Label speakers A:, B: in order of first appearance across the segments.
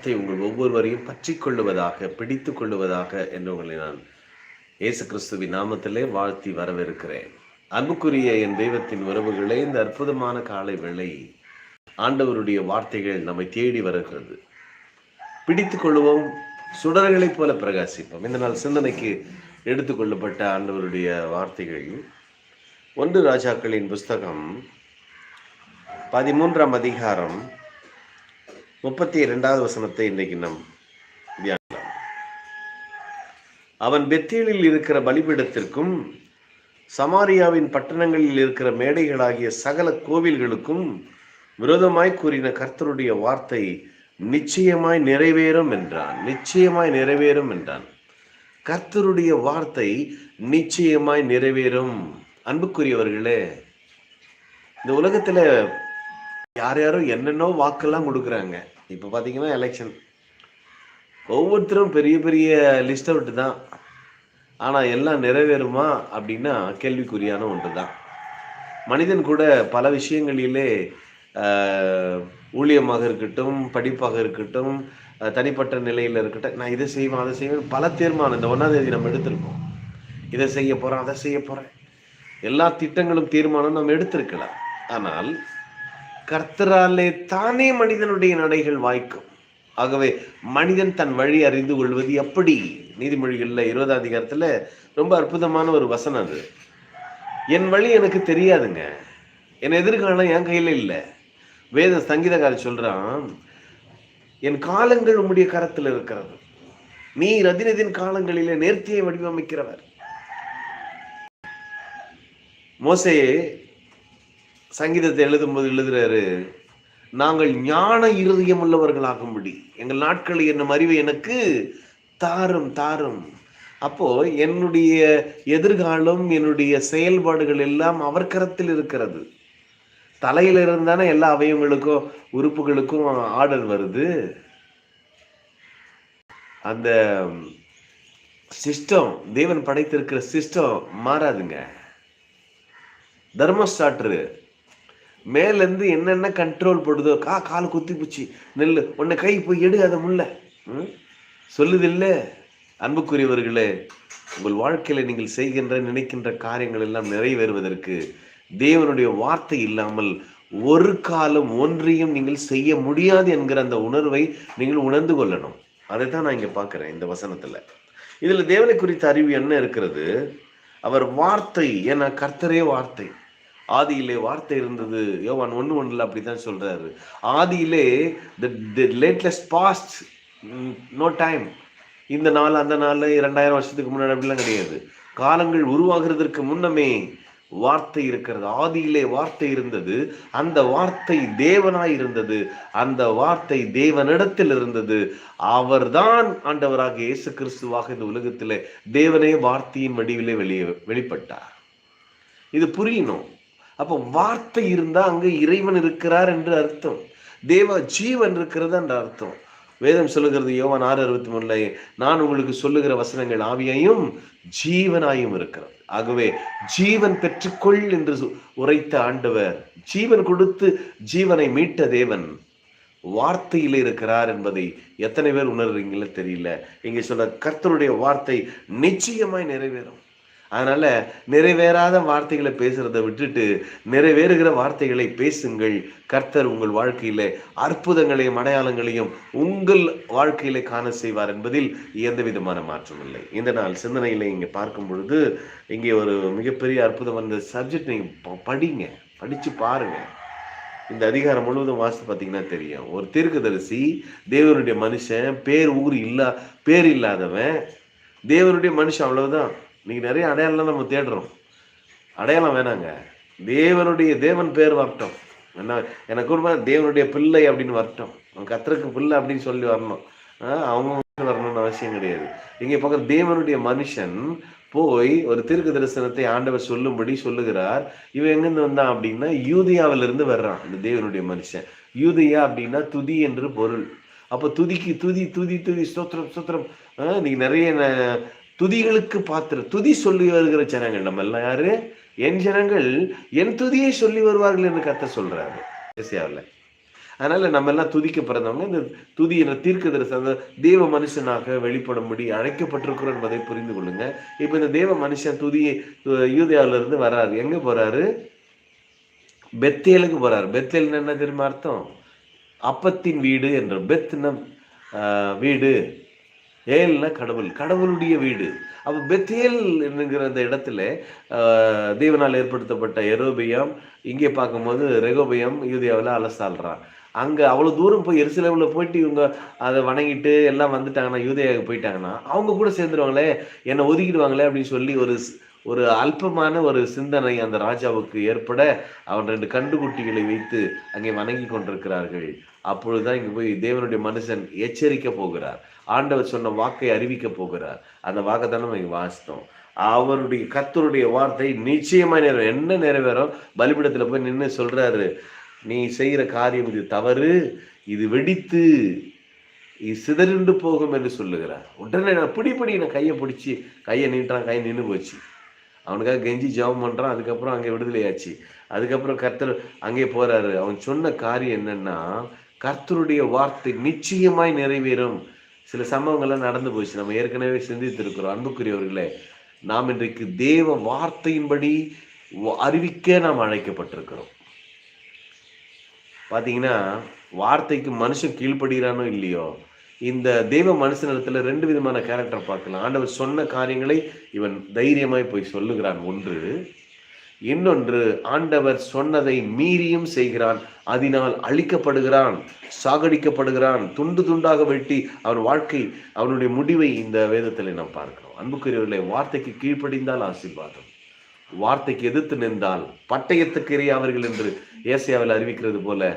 A: வார்த்தை உங்கள் ஒவ்வொருவரையும் பற்றி கொள்ளுவதாக பிடித்து கொள்ளுவதாக என்று உங்களை நான் இயேசு கிறிஸ்துவின் நாமத்திலே வாழ்த்தி வரவிருக்கிறேன் அன்புக்குரிய என் தெய்வத்தின் உறவுகளே இந்த அற்புதமான காலை வேளை ஆண்டவருடைய வார்த்தைகள் நம்மை தேடி வருகிறது. பிடித்து கொள்வோம் சுடர்களைப் போல பிரகாசிப்போம். இந்த நாள் சிந்தனைக்கு எடுத்துக்கொள்ளப்பட்ட ஆண்டவருடைய வார்த்தைகள். ஒன்று ராஜாக்களின் புஸ்தகம் பதிமூன்றாம் அதிகாரம் முப்பத்தி இரண்டாவது வசனத்தை இன்றைக்கு நம் தியானம் அவன் பெத்தேலில் இருக்கிற பலிபீடத்திற்கும் சமாரியாவின் பட்டணங்களில் இருக்கிற மேடைகளாகிய சகல கோவில்களுக்கும் விரோதமாய் கூறின கர்த்தருடைய வார்த்தை நிச்சயமாய் நிறைவேறும் என்றான். நிச்சயமாய் நிறைவேறும் என்றான். கர்த்தருடைய வார்த்தை நிச்சயமாய் நிறைவேறும். அன்புக்குரியவர்களே இந்த உலகத்தில் யார் யாரும் என்னென்னோ வாக்கெல்லாம் கொடுக்குறாங்க. இப்போ பார்த்தீங்கன்னா எலெக்ஷன் ஒவ்வொருத்தரும் பெரிய பெரிய லிஸ்ட் அவுட்டு தான் ஆனால் எல்லாம் நிறைவேறுமா அப்படின்னா கேள்விக்குறியான ஒன்று தான் மனிதன் கூட பல விஷயங்களிலே ஊழியமாக இருக்கட்டும் படிப்பாக இருக்கட்டும் தனிப்பட்ட நிலையில் இருக்கட்டும் நான் இதை செய்வேன் அதை செய்வேன். பல தீர்மானம் இந்த ஒன்றாம் தேதி நம்ம எடுத்திருக்கோம். இதை செய்ய போகிறேன் அதை செய்ய போகிறேன் எல்லா திட்டங்களும் தீர்மானம் நம்ம எடுத்திருக்கலாம். ஆனால் கர்த்தராலே தானே மனிதனுடைய நடைகள் வாய்க்கும். ஆகவே மனிதன் தன் வழி அறிந்து கொள்வது எப்படி? நீதிமொழிகளில் இருபதாம் அதிகாரத்தில் ரொம்ப அற்புதமான ஒரு வசனம் அது. என் வழி எனக்கு தெரியாதுங்க. என் எதிர்காலம் என் கையில் இல்லை. வேத சங்கீதக்காரர் சொல்கிறான் என் காலங்கள் உம்முடைய கரத்தில் இருக்கிறது. நீ ரதினதின் காலங்களிலே நேர்த்தியை வடிவமைக்கிறவர். மோசே சங்கீதத்தை எழுதும்போது எழுதுறாரு நாங்கள் ஞான இருதயம் உள்ளவர்களாகும்படி எங்கள் நாட்களில் என்னும் அறிவை எனக்கு தாரும் தாரும். அப்போ என்னுடைய எதிர்காலம் என்னுடைய செயல்பாடுகள் எல்லாம் அவர் கரத்தில் இருக்கிறது. தலையில இருந்தானே எல்லா அவயவங்களுக்கும் உறுப்புகளுக்கும் ஆர்டர் வருது. அந்த சிஸ்டம் தேவன் படைத்திருக்கிற சிஸ்டம் மாறாதுங்க. தர்மஸ்டாட்ரு மேலேருந்து என்னென்ன கண்ட்ரோல் போடுதோ கா கால் குத்தி போச்சு நெல் உன்னை கை போய் எடு அதை முல்ல ம்? சொல்லுதில்ல? அன்புக்குரியவர்களே உங்கள் வாழ்க்கையில் நீங்கள் செய்கின்ற நினைக்கின்ற காரியங்கள் எல்லாம் நிறைவேறுவதற்கு தேவனுடைய வார்த்தை இல்லாமல் ஒரு காலம் ஒன்றையும் நீங்கள் செய்ய முடியாது என்கிற அந்த உணர்வை நீங்கள் உணர்ந்து கொள்ளணும். அதை தான் நான் இங்கே பார்க்குறேன் இந்த வசனத்தில். இதில் தேவனை குறித்த அறிவு என்ன இருக்கிறது? அவர் வார்த்தை ஏன்னா கர்த்தரே வார்த்தை. ஆதியிலே வார்த்தை இருந்தது. யோவான் ஒன்று ஒன்றில் அப்படித்தான் சொல்கிறாரு ஆதியிலே the latest past no time இந்த நாள் அந்த நாள் இரண்டாயிரம் வருஷத்துக்கு முன்னாடி அப்படிலாம் கிடையாது. காலங்கள் உருவாகிறதற்கு முன்னமே வார்த்தை இருக்கிறது. ஆதியிலே வார்த்தை இருந்தது. அந்த வார்த்தை தேவனாய் இருந்தது. அந்த வார்த்தை தேவனிடத்தில் இருந்தது. அவர்தான் ஆண்டவராக இயேசு கிறிஸ்துவாக இந்த உலகத்திலே தேவனே வார்த்தையின் வடிவிலே வெளியே வெளிப்பட்டார். இது புரியணும். அப்போ வார்த்தை இருந்தால் அங்கே இறைவன் இருக்கிறார் என்று அர்த்தம். தேவ ஜீவன் இருக்கிறது என்ற அர்த்தம். வேதம் சொல்லுகிறது யோவான் ஆறு அறுபத்தி மூணுல நான் உங்களுக்கு சொல்லுகிற வசனங்கள் ஆவியாயும் ஜீவனாயும் இருக்கிறது. ஆகவே ஜீவன் பெற்றுக்கொள் என்று உரைத்த ஆண்டவர் ஜீவன் கொடுத்து ஜீவனை மீட்ட தேவன் வார்த்தையில் இருக்கிறார் என்பதை எத்தனை பேர் உணர்றீங்களோ தெரியல. இங்கே சொல்ல கர்த்தருடைய வார்த்தை நிச்சயமாய் நிறைவேறும். அதனால நிறைவேறாத வார்த்தைகளை பேசுகிறத விட்டுட்டு நிறைவேறுகிற வார்த்தைகளை பேசுங்கள். கர்த்தர் உங்கள் வாழ்க்கையில அற்புதங்களையும் அடையாளங்களையும் உங்கள் வாழ்க்கையில காண செய்வார் என்பதில் எந்த விதமான மாற்றம் இல்லை. இந்த நாள் சிந்தனையில இங்க பார்க்கும் பொழுது இங்கே ஒரு மிகப்பெரிய அற்புதம் அந்த சப்ஜெக்ட் நீங்க படிங்க. படிச்சு பாருங்க. இந்த அதிகாரம் முழுவதும் வாசித்து பார்த்தீங்கன்னா தெரியும். ஒரு தீர்க்கதரிசி தேவனுடைய மனுஷன் பேர் ஊர் இல்லா பேர் இல்லாதவன் தேவனுடைய மனுஷன் அவ்வளவுதான். இன்னைக்கு நிறைய அடையாளம் நம்ம தேடுறோம். அடையாளம் வேணாங்க. தேவனுடைய தேவன் பேர் வரட்டும். என்ன எனக்கு கூட தேவனுடைய பிள்ளை அப்படின்னு வரட்டும். அவன் கத்தருக்கு பிள்ளை அப்படின்னு சொல்லி வரணும். அவங்க வரணும்னு அவசியம் கிடையாது. இங்கே பக்கம் தேவனுடைய மனுஷன் போய் ஒரு தீர்க்க தரிசனத்தை ஆண்டவர் சொல்லும்படி சொல்லுகிறார். இவன் எங்கேருந்து வந்தான் அப்படின்னா யூதியாவிலிருந்து வர்றான் இந்த தேவனுடைய மனுஷன். யூதியா அப்படின்னா துதி என்று பொருள். அப்போ துதிக்கு துதி துதி துதி ஸ்தோத்திரம் ஸ்தோத்திரம். இன்னைக்கு நிறைய துதிகளுக்கு பாத்திர துதி சொல்லி வருகிற ஜனங்கள் நம்ம எல்லாம் யாரு? என் ஜனங்கள் என் துதியை சொல்லி வருவார்கள் என்று கத்த சொல்றாரு. ஏசியாவில் அதனால நம்ம எல்லாம் துதிக்க பிறந்தவங்க இந்த துதி என்ற தீர்க்க தரிசனம் அந்த தேவ மனுஷனாக வெளிப்படும்படி அழைக்கப்பட்டிருக்கிறோம் என்பதை புரிந்து கொள்ளுங்க. இப்போ இந்த தேவ மனுஷன் துதி யூதியாவில இருந்து வராரு. எங்க போறாரு? பெத்தேலுக்கு போறாரு. பெத்தேல் என்ன தெரியுமா அர்த்தம்? அப்பத்தின் வீடு என்ற பெத்னா வீடு. ஏல்னா கடவுள் கடவுளுடைய வீடு. அப்போ பெத்தேல் என்கிற அந்த இடத்துல தேவனால் ஏற்படுத்தப்பட்ட எரோபியம் இங்கே பார்க்கும்போது ரெகோபியம் யூதியாவில் அலசாள்றான் அங்கே அவ்வளோ தூரம் போய் எரிசிலவில் போயிட்டு இவங்க அதை வணங்கிட்டு எல்லாம் வந்துட்டாங்கன்னா யூதியாவுக்கு போயிட்டாங்கன்னா அவங்க கூட சேர்ந்துருவாங்களே என்னை ஒதுக்கிடுவாங்களே அப்படின்னு சொல்லி ஒரு ஒரு அல்பமான ஒரு சிந்தனை அந்த ராஜாவுக்கு ஏற்பட அவன் ரெண்டு கண்டுகுட்டிகளை வைத்து அங்கே வணங்கி கொண்டிருக்கிறார்கள். அப்பொழுதுதான் இங்க போய் தேவனுடைய மனுஷன் எச்சரிக்க போகிறார். ஆண்டவர் சொன்ன வாக்கை அறிவிக்க போகிறார். அந்த வாக்கை தானே நம்ம இங்க வாசித்தோம். அவருடைய கத்தருடைய வார்த்தை நிச்சயமா நிறைவேறும். என்ன நிறைவேறும்? பலிபிடத்துல போய் நின்று சொல்றாரு. நீ செய்கிற காரியம் இது தவறு. இது வெடித்து சிதறிண்டு போகும் என்று சொல்லுகிறார். உடனே நான் பிடி பிடி நான் கையை பிடிச்சி கையை நீட்டுறான் கையை நின்று போச்சு. அவனுக்காக கெஞ்சி ஜபம் பண்ணுறான் அதுக்கப்புறம் அங்கே விடுதலையாச்சு. அதுக்கப்புறம் கர்த்தர் அங்கே போகிறாரு அவன் சொன்ன காரியம் என்னன்னா கர்த்தருடைய வார்த்தை நிச்சயமாய் நிறைவேறும். சில சம்பவங்கள்லாம் நடந்து போச்சு. நம்ம ஏற்கனவே சிந்தித்திருக்கிறோம். அன்புக்குரியவர்களே நாம் இன்றைக்கு தேவ வார்த்தையின்படி அறிவிக்க நாம் அழைக்கப்பட்டிருக்கிறோம். பார்த்தீங்கன்னா வார்த்தைக்கு மனுஷன் கீழ்ப்படுகிறானோ இல்லையோ இந்த தெய்வ மனுஷனிடத்துல ரெண்டு விதமான கேரக்டர் பார்க்கலாம். ஆண்டவர் சொன்ன காரியங்களை இவன் தைரியமாய் போய் சொல்லுகிறான். ஒன்று இன்னொன்று ஆண்டவர் சொன்னதை மீறியும் செய்கிறான். அதனால் அழிக்கப்படுகிறான் சாகடிக்கப்படுகிறான் துண்டு துண்டாக வெட்டி அவன் வாழ்க்கை அவனுடைய முடிவை இந்த வேதத்தில் நாம் பார்க்கிறோம். அன்புக்குரியவர்களே வார்த்தைக்கு கீழ்ப்படிந்தால் ஆசீர்வாதம். வார்த்தைக்கு எதிர்த்து நின்றால் பட்டயத்துக்கு எறியாவர்கள் என்று ஏசியாவில் அறிவிக்கிறது போல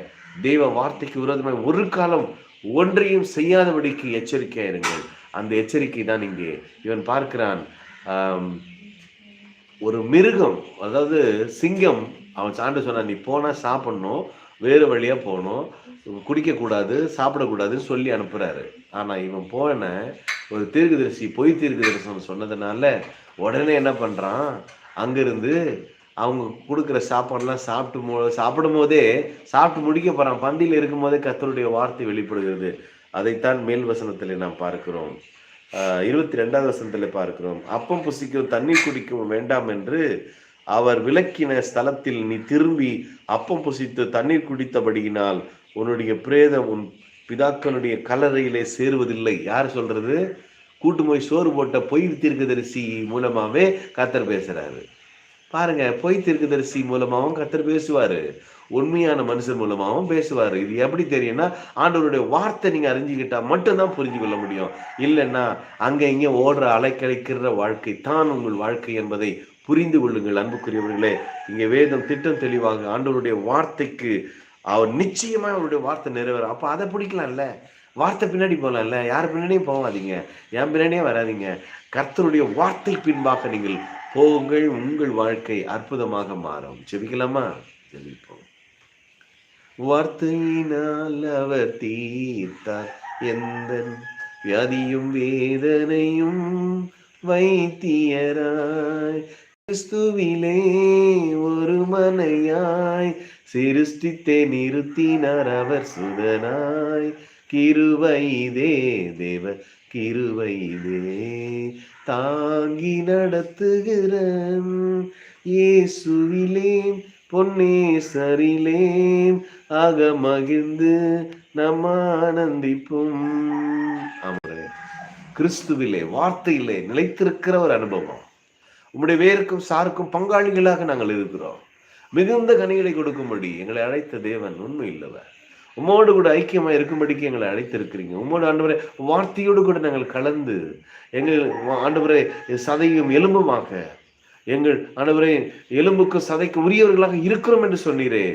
A: தெய்வ வார்த்தைக்கு விரோதமாக ஒரு காலம் ஒன்றையும் செய்யாதபடிக்கு எச்சரிக்கையா இருங்கள். அந்த எச்சரிக்கை தான் இங்கே இவன் பார்க்கிறான். ஒரு மிருகம் அதாவது சிங்கம் அவன் சாண்டு சொன்னான் நீ போனால் சாப்பிடணும் வேறு வழியாக போகணும் குடிக்கக்கூடாது சாப்பிடக்கூடாதுன்னு சொல்லி அனுப்புகிறாரு ஆனால் இவன் போன ஒரு தீர்க்கதரிசி பொய் தீர்க்கதரிசனம் சொன்னதுனால உடனே என்ன பண்ணுறான் அங்கேருந்து அவங்க கொடுக்குற சாப்பாடுலாம் சாப்பிட்டு மோ சாப்பிடும் போதே சாப்பிட்டு முடிக்க போகிறான் பந்தியில் இருக்கும் போதே கத்தருடைய வார்த்தை வெளிப்படுகிறது. அதைத்தான் மேல் வசனத்தில் நாம் பார்க்கிறோம். இருபத்தி ரெண்டாவது வசனத்தில் பார்க்கிறோம். அப்பம் புசிக்கும் தண்ணீர் குடிக்கவும் வேண்டாம் என்று அவர் விளக்கின ஸ்தலத்தில் நீ திரும்பி அப்பம் புசித்து தண்ணீர் குடித்தபடியினால் உன்னுடைய பிரேதம் உன் பிதாக்களுடைய கல்லறையிலே சேருவதில்லை. யார் சொல்றது? கூட்டு போய் சோறு போட்ட பொய் தீர்க்கதரிசி மூலமாவே கத்தர் பேசுறாரு. பாருங்க பொய் தீர்க்கதரிசி மூலமாகவும் கத்தர் பேசுவாரு. உண்மையான மனுஷன் மூலமாகவும் பேசுவாரு. இது எப்படி தெரியும்னா ஆண்டவருடைய வார்த்தை நீங்க அறிஞ்சுக்கிட்டா மட்டும்தான் புரிஞ்சு கொள்ள முடியும். இல்லைன்னா அங்க இங்க ஓடுற அலைக்கழிக்கிற வாழ்க்கை தான் உங்கள் வாழ்க்கை என்பதை புரிந்து கொள்ளுங்கள் அன்புக்குரியவர்களே. இங்க வேதம் திட்டம் தெளிவாக ஆண்டவருடைய வார்த்தைக்கு அவர் நிச்சயமா அவருடைய வார்த்தை நிறைவேறும். அப்ப அதை பிடிக்கலாம்ல? வார்த்தை பின்னாடி போகலாம்ல யார் பின்னாடியும் போகாதீங்க. என் பின்னாடியே வராதீங்க. கர்த்தருடைய வார்த்தை பின்பாக நீங்கள் போங்கள் உங்கள் வாழ்க்கை அற்புதமாக மாறும். ஜெபிக்கலாமா? ஜெபிப்போம். வார்த்தையினால் அவர் தீர்த்தார். எந்த வியாதியும் வேதனையும் வைத்தியராய். கிறிஸ்துவிலே ஒரு மனையாய் சிருஷ்டித்தே நிறுத்தினார் அவர் சுதனாய். கிருவைதே தேவ கிருவைதே தாங்கி நடத்துகிற இயேசுவிலே பொன்னேசரிலே ஆக மகிழ்ந்து நம் ஆனந்திப்போம். ஆமாங்க கிறிஸ்துவிலே வார்த்தையிலே நிலைத்திருக்கிற ஒரு அனுபவம். உம்முடைய வேருக்கும் சாருக்கும் பங்காளிகளாக நாங்கள் இருக்கிறோம். மிகுந்த கனிகளை கொடுக்கும்படி எங்களை அழைத்த தேவன் உண்மை இல்லவர் உம்மோடு கூட ஐக்கியமாக இருக்கும்படிக்கு எங்களை அழைத்திருக்கிறீங்க. உம்மோடு ஆண்டவரே வார்த்தையோடு கூட நாங்கள் கலந்து எங்கள் ஆண்டவரை சதையும் எலும்புமாக எங்கள் ஆண்டவரே எலும்புக்கு சதைக்கு உரியவர்களாக இருக்கிறோம் என்று சொன்னீரே.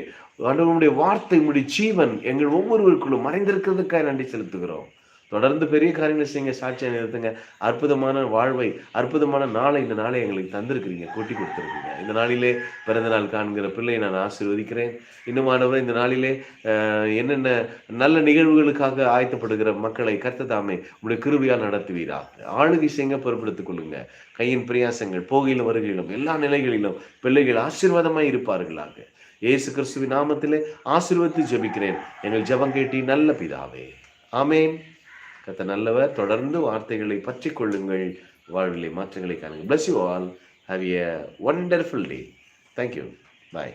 A: ஆண்டவருடைய வார்த்தை முடி ஜீவன் எங்கள் ஒவ்வொருவருக்குள்ளும் மறைந்திருக்கிறதுக்காக நன்றி செலுத்துகிறோம். தொடர்ந்து பெரிய காரியங்களை செய்யுங்க சாட்சியை நிறுத்துங்க. அற்புதமான வாழ்வை அற்புதமான நாளை இந்த நாளை எங்களுக்கு தந்திருக்கிறீங்க கொட்டி கொடுத்துருக்கீங்க. இந்த நாளிலே பிறந்த நாள் காண்கிற பிள்ளையை நான் ஆசீர்வதிக்கிறேன். இன்னுமானவர் இந்த நாளிலே என்னென்ன நல்ல நிகழ்வுகளுக்காக ஆயத்தப்படுகிற மக்களை கர்த்ததாமே உடைய கிருபியால் நடத்துவீரா ஆளுகை செய்ய பொறுப்படுத்திக் கொள்ளுங்க. கையின் பிரயாசங்கள் போகையிலும் வருகையிலும் எல்லா நிலைகளிலும் பிள்ளைகள் ஆசீர்வாதமாய் இருப்பார்களாக. இயேசு கிறிஸ்துவின் நாமத்திலே ஆசீர்வதித்து ஜெபிக்கிறேன். எங்கள் ஜபம் கேட்டி நல்ல பிதாவே. ஆமேன். கத்த நல்லவர் தொடர்ந்து வார்த்தைகளை பற்றி கொள்ளுங்கள். வாழ்விலை மாற்றங்களை காணுங்கள். Bless you all have a wonderful day thank you bye